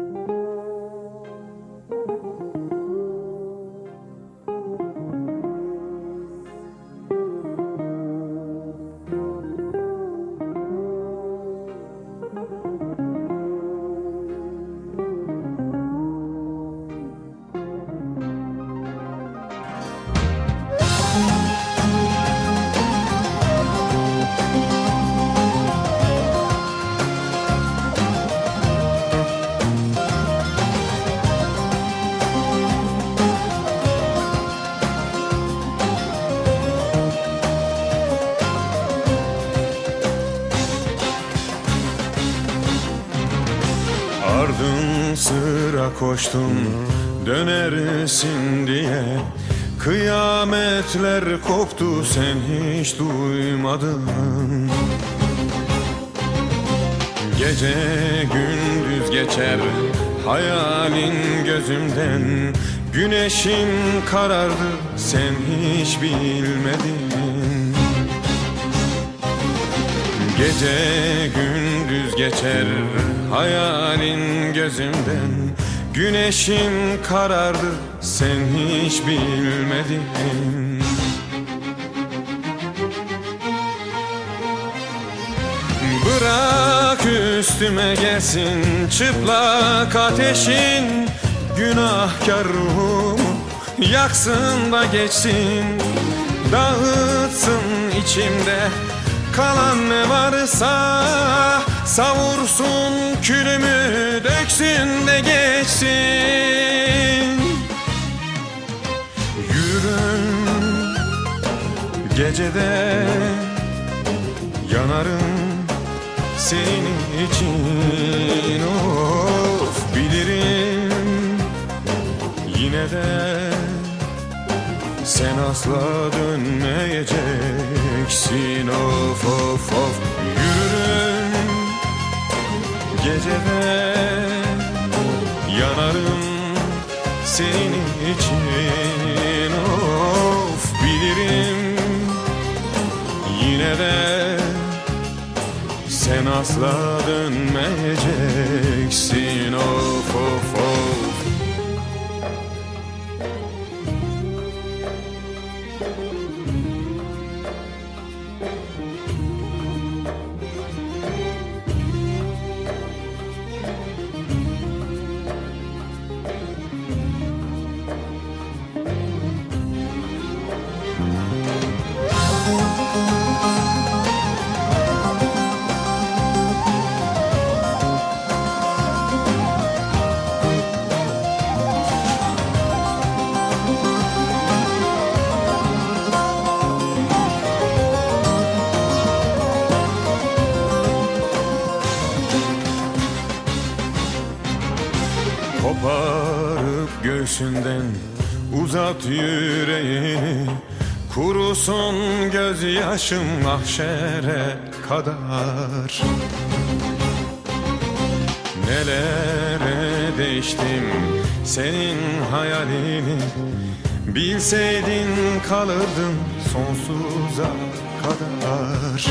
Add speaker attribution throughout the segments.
Speaker 1: thank you Ardın sıra koştum dönersin diye. Kıyametler koptu sen hiç duymadın. Gece gündüz geçer hayalin gözümden. Güneşin karardı sen hiç bilmedin. Gece gündüz geçer hayalin gözümden. Güneşin karardı sen hiç bilmedin. Bırak üstüme gelsin çıplak ateşin. Günahkar ruhumu yaksın da geçsin. Dağıtsın içimde kalan ne varsa Savursun külümü döksün de geçsin. Yürürüm gecede yanarım senin için. Of bilirim yine de sen asla dönmeyeceksin. Of of of. Yürürüm gecede yanarım senin için. Of bilirim yine de sen asla dönmeyeceksin. Of of of Koparıp göğsünden uzat yüreğini Kurusun gözyaşım mahşere kadar. Nelere değiştim senin hayalini? Bilseydin kalırdın sonsuza kadar.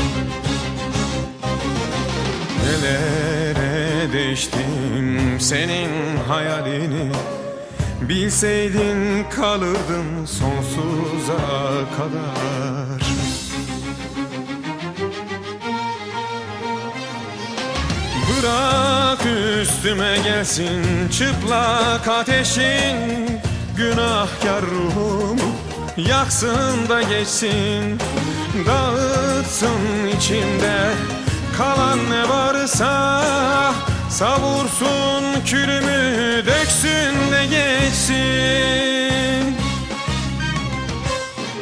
Speaker 1: Nelere değiştim senin hayalini. Bilseydin kalırdın sonsuza kadar. Bırak üstüme gelsin çıplak ateşin. Günahkar ruhumu yaksın da geçsin. Dağıtsın içimde kalan ne varsa Savursun külümü döksün de geçsin.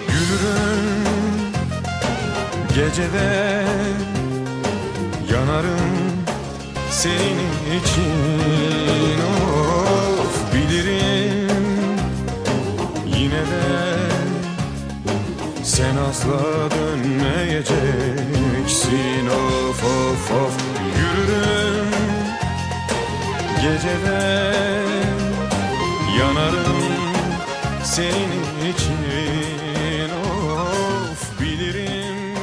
Speaker 1: Yürürüm gecede yanarım senin için. Of bilirim yine de sen asla dönmeyeceksin. Of of of yürürüm gecede yanarım senin için. Of bilirim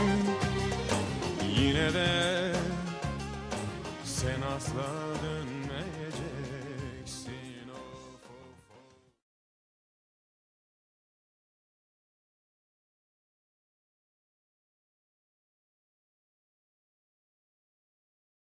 Speaker 1: yine de sen asla dönmeyeceksin